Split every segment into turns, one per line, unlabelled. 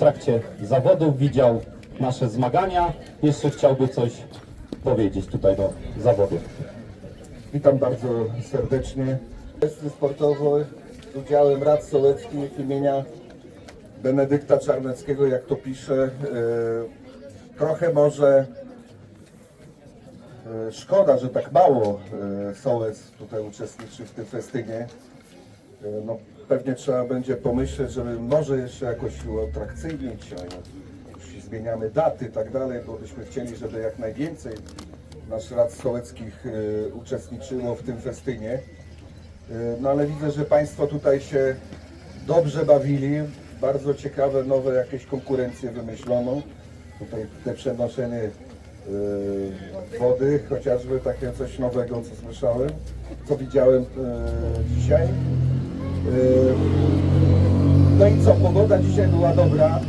trakcie zawodów widział nasze zmagania. Jeszcze chciałby coś powiedzieć tutaj do zawodów.
Witam bardzo serdecznie. Kwestii sportowych z udziałem rad sołeckich imienia Benedykta Czarneckiego, jak to pisze. E, Trochę może e, szkoda, że tak mało e, sołec tutaj uczestniczy w tym festynie. No, pewnie trzeba będzie pomyśleć, żeby może jeszcze jakoś uatrakcyjnić, już zmieniamy daty i tak dalej, bo byśmy chcieli, żeby jak najwięcej nasz rad sołeckich e, uczestniczyło w tym festynie. E, No ale widzę, że Państwo tutaj się dobrze bawili. Bardzo ciekawe, nowe jakieś konkurencje wymyślono. Tutaj te przenoszenie e, wody, chociażby takie coś nowego, co słyszałem, co widziałem dzisiaj. E, No i co, pogoda dzisiaj była dobra.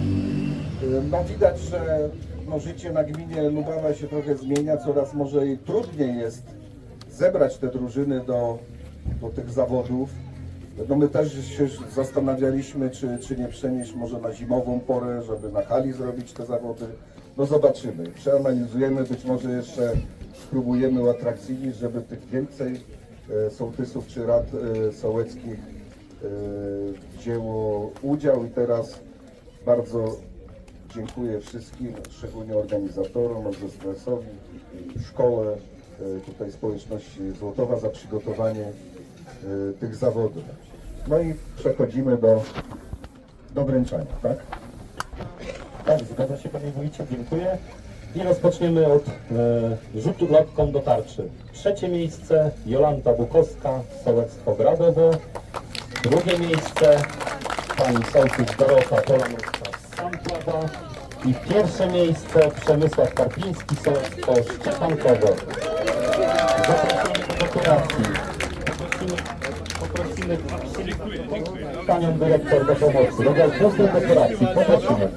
No widać, że no, życie na gminie Lubawa się trochę zmienia, coraz może i trudniej jest zebrać te drużyny do, do tych zawodów. No my też się zastanawialiśmy, czy, czy nie przenieść może na zimową porę, żeby na hali zrobić te zawody. No zobaczymy. Przeanalizujemy, być może jeszcze spróbujemy uatrakcyjnić, żeby tych więcej e, sołtysów czy rad sołeckich wzięło udział i teraz bardzo dziękuję wszystkim, szczególnie organizatorom, stresowi, szkole, e, tutaj społeczności Złotowa za przygotowanie e, tych zawodów. No i przechodzimy do, do wręczania, tak?
Tak, zgadza się Panie Wójcie, dziękuję. I rozpoczniemy od e, rzutu lotką do tarczy. Trzecie miejsce Jolanta Bukowska, Sołectwo Gradowo. Drugie miejsce Pani Sołtys Dorota Polanuska z Sampława. I pierwsze miejsce Przemysław Karpiński, Sołectwo Szczepankowo. Zapraszamy do dekoracji. Poprosimy, poprosimy Panią Dyrektor do pomocy. Prostej dekoracji, poprosimy.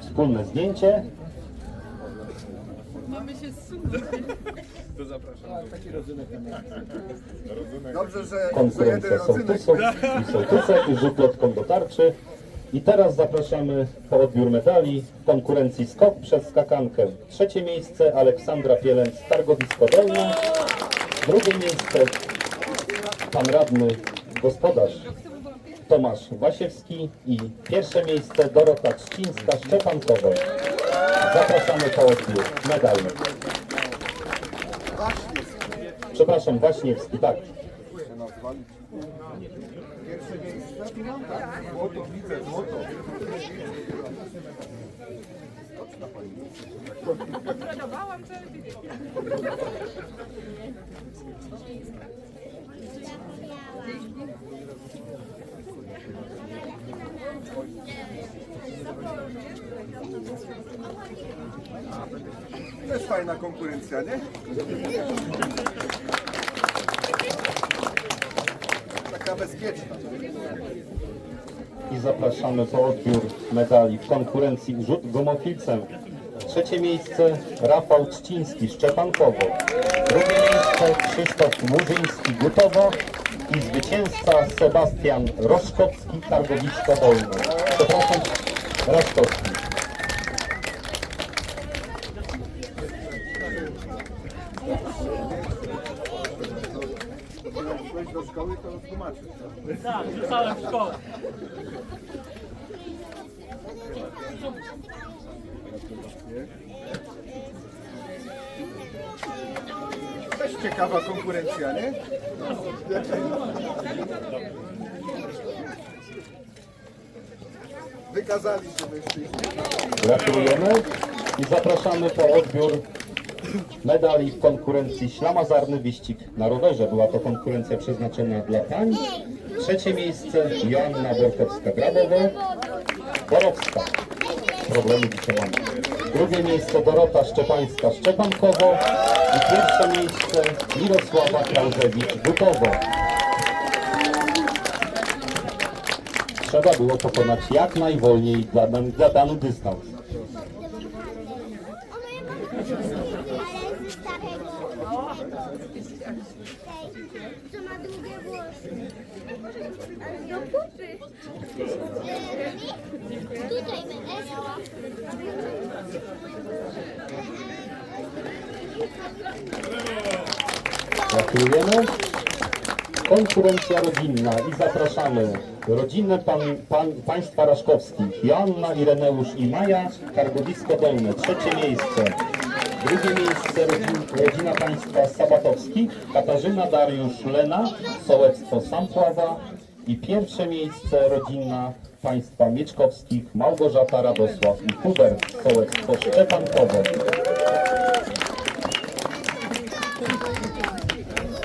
Wspólne zdjęcie.
Mamy się zsunąć.
Dobrze, że,
konkurencja sołtysów i sołtysek i rzut lotką do tarczy. I teraz zapraszamy po odbiór medali w konkurencji skok przez skakankę. Trzecie miejsce Aleksandra Pielęc, Targowisko Dolne. Drugie miejsce pan radny gospodarz Tomasz Wasiewski i pierwsze miejsce Dorota Trzcińska, Szczepankowo. Zapraszamy po odbiór medali. Przepraszam, Waśniewski, tak.
Złoto, widzę, złoto.
Trenowałam cały tydzień.
Też fajna konkurencja, nie? Bezpieczna.
I zapraszamy po odbiór medali w konkurencji rzut gumofilcem. Trzecie miejsce Rafał Trzciński, Szczepankowo. Drugie miejsce Krzysztof Murzyński, Gutowo. I zwycięzca Sebastian Roszkowski, Targowisko Dolne. Przepraszam, Roszkowski.
Wejść do szkoły, to tłumaczysz.
Tak, rzucałem w szkołę.
Też ciekawa konkurencja, nie? Wykazali się mężczyźni.
Gratulujemy i zapraszamy po odbiór medali w konkurencji Ślamazarny Wyścig na rowerze. Była to konkurencja przeznaczona dla pań. Trzecie miejsce Joanna Borkowska-Gradowo, Borowska. Problemy dzisiaj mamy. Drugie miejsce Dorota Szczepańska-Szczepankowo i pierwsze miejsce Mirosława Krałżewicz-Butowo. trzeba było pokonać jak najwolniej dla, dla dany dystans.
Co ma długie włosy. A z dopóty? Tutaj będę.
Gratulujemy. Konkurencja rodzinna i zapraszamy rodzinę pan, pan, państwa Raszkowskich. Joanna, Ireneusz i Maja, Targowisko Dolne, trzecie miejsce. Drugie miejsce rodzin, rodzina państwa Sabatowskich, Katarzyna, Dariusz, Lena, sołectwo Sampława i pierwsze miejsce rodzina państwa Mieczkowskich, Małgorzata, Radosław i Hubert, sołectwo Szczepankowo.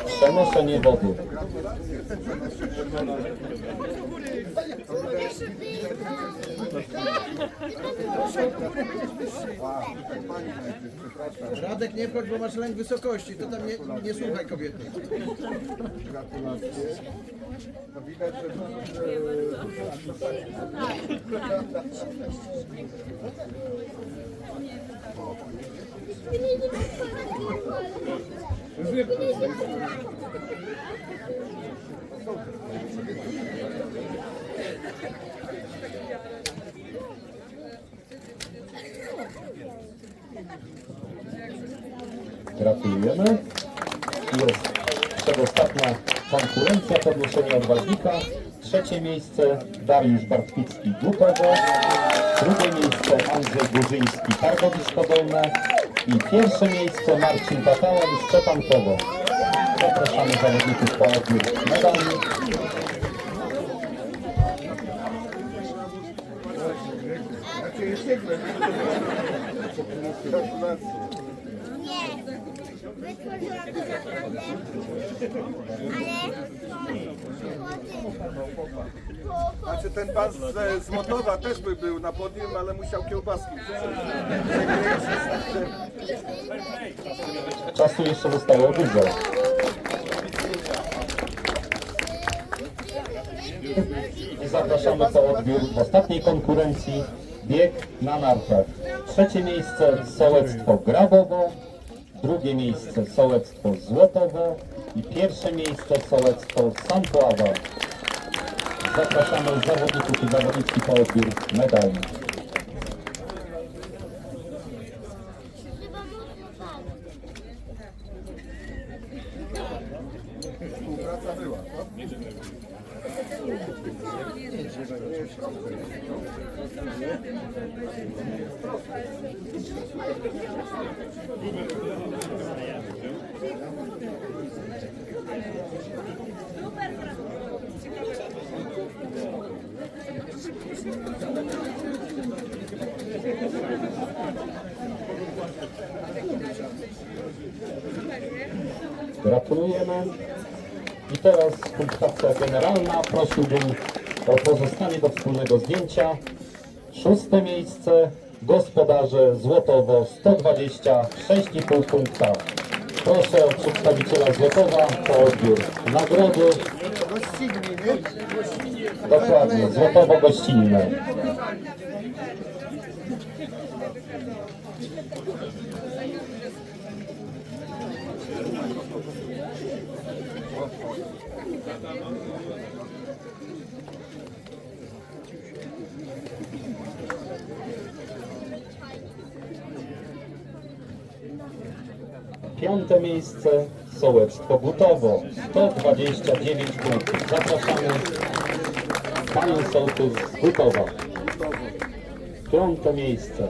Przenoszenie wody.
Radek, nie wchodź, bo masz lęk wysokości, to tam nie, nie słuchaj kobiety.
Gratulacje. No widać, że
Gratulujemy. Jest przedostatnia konkurencja podnoszenia odważnika. Trzecie miejsce Dariusz Bartwicki Głutowo. Drugie miejsce Andrzej Górzyński Targowisko Dolne. I pierwsze miejsce Marcin Patała i Szczepankowo. Zapraszamy zawodników po odbiór medali.
Gratulacje.
Nie. Wytworzyłam to naprawdę. Ale po, po,
Znaczy ten pan z, z Motowa też by był na podium, ale musiał kiełbaski wziąć.
Czasu jeszcze zostało dużo. I zapraszamy po odbiór w ostatniej konkurencji bieg na nartach. Trzecie miejsce sołectwo Grabowo, drugie miejsce sołectwo Złotowo i pierwsze miejsce sołectwo Sampława. Zapraszamy zawodników i zawodniczki po odbiór medali.
chyba mocno tak.
Współpraca była, co?
Gratulujemy. I teraz punktacja generalna. Prosiłbym o pozostanie do wspólnego zdjęcia. Szóste miejsce. Gospodarze Złotowo 126,5 punkta. Proszę o przedstawiciela Złotowa po odbiór nagrody. Dokładnie, Złotowo gościnne. Piąte miejsce Sołectwo Butowo 129 punktów. Zapraszamy panią sołtys z Butowa. Piąte miejsce.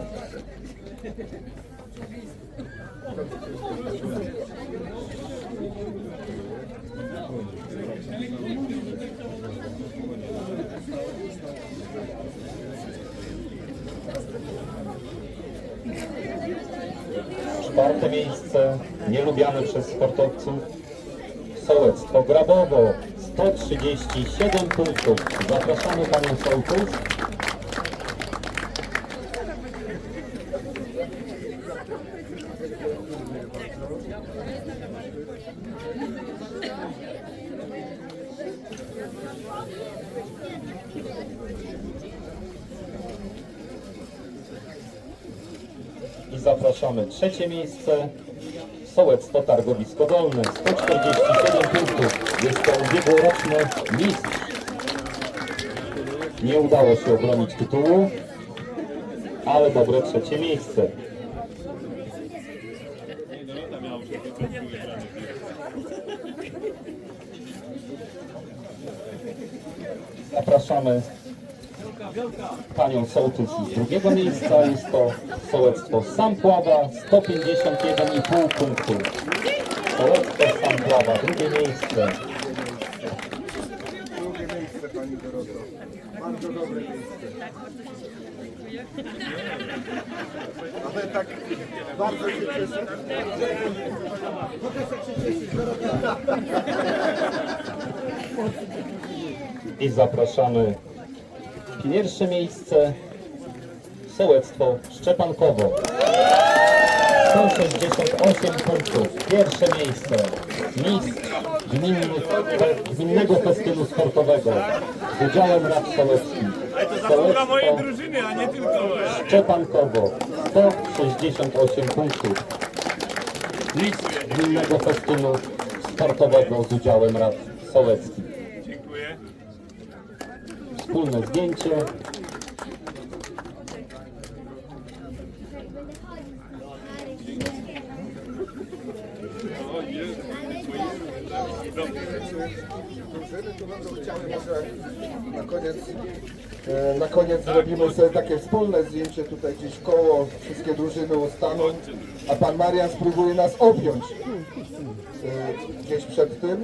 Czwarte miejsce, nielubiane przez sportowców, Sołectwo Grabowo, 137 punktów. Zapraszamy Panią Sołtys. Zapraszamy trzecie miejsce. Sołectwo Targowisko Dolne, 147 punktów. Jest to ubiegłoroczny mistrz. Nie udało się obronić tytułu, ale dobre trzecie miejsce. Zapraszamy panią sołtys z drugiego miejsca. Jest to sołectwo Sampława, 151,5 punktów. Sołectwo Sampława, drugie miejsce.
Drugie miejsce. Bardzo miejsce. Ale tak bardzo się cieszę.
I zapraszamy pierwsze miejsce sołectwo Szczepankowo. 168 punktów. Pierwsze miejsce. Mistrz gminny, gminnego festynu sportowego z udziałem rad sołeckich. Sołectwo
drużyny, a nie tylko moja.
Szczepankowo 168 punktów. Mistrz gminnego festynu sportowego z udziałem rad sołeckich. Wspólne zdjęcie.
na koniec, e, na koniec zrobimy sobie takie wspólne zdjęcie tutaj gdzieś koło, wszystkie drużyny ustaną, a pan Marian spróbuje nas objąć e, gdzieś przed tym.